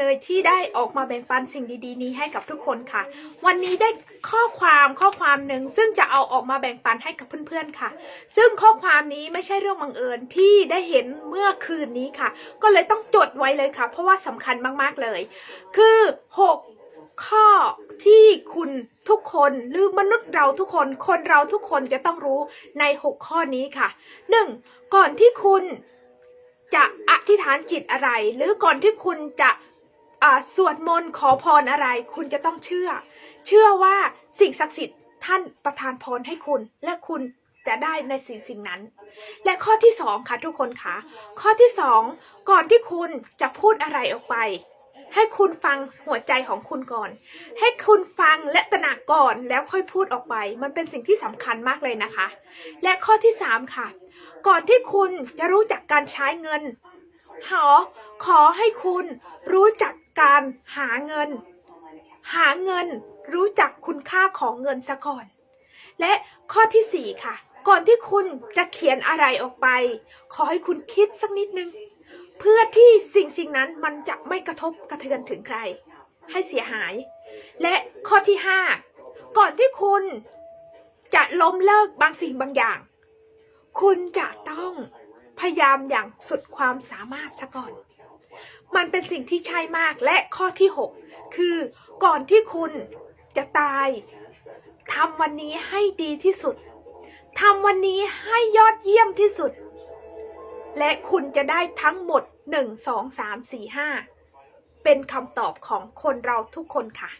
เลยที่ได้ออกมาแบ่งปันสิ่งดีๆ นี้ให้กับทุกคนค่ะ วันนี้ได้ข้อความข้อความหนึ่งซึ่งจะเอาออกมาแบ่งปันให้กับเพื่อนๆค่ะ ซึ่งข้อความนี้ไม่ใช่เรื่องบังเอิญที่ได้เห็นเมื่อคืนนี้ค่ะ ก็เลยต้องจดไว้เลยค่ะ เพราะว่าสำคัญมากๆเลย คือ 6 ข้อที่คุณทุกคนหรือมนุษย์เราทุกคนคนเราทุกคนจะต้องรู้ใน 6 ข้อนี้ค่ะ 1. ก่อนที่คุณจะอธิษฐานจิตอะไร หรือก่อนที่คุณจะ สวดมนต์ขอพรอะไร คุณจะต้องเชื่อ เชื่อว่าสิ่งศักดิ์สิทธิ์ท่านประทานพรให้คุณ และคุณจะได้ในสิ่งสิ่งนั้น และข้อที่สองค่ะทุกคนค่ะ ข้อที่สองก่อนที่คุณจะพูดอะไรออกไป ให้คุณฟังหัวใจของคุณก่อน ให้คุณฟังและตระหนักก่อนแล้วค่อยพูดออกไป มันเป็นสิ่งที่สำคัญมากเลยนะคะ และข้อที่สามค่ะ ก่อนที่คุณจะรู้จักการใช้เงิน หอขอให้คุณรู้จักการหาเงิน หาเงินรู้จักคุณค่าของเงินซะก่อน และข้อที่สี่ค่ะ ก่อนที่คุณจะเขียนอะไรออกไป ขอให้คุณคิดสักนิดนึง เพื่อที่สิ่งสิ่งนั้นมันจะไม่กระทบกระเทือนถึงใคร ให้เสียหาย และข้อที่ห้าก่อนที่คุณจะล้มเลิกบางสิ่งบางอย่าง คุณจะต้อง พยายามอย่างสุดความสามารถซะก่อน มันเป็นสิ่งที่ใช่มากและข้อที่ 6 คือก่อนที่คุณจะตายทำวันนี้ให้ดีที่สุดทำวันนี้ให้ยอดเยี่ยมที่สุด และคุณจะได้ทั้งหมด 1 2 3 4 5 เป็นคำตอบของคนเราทุกคนค่ะ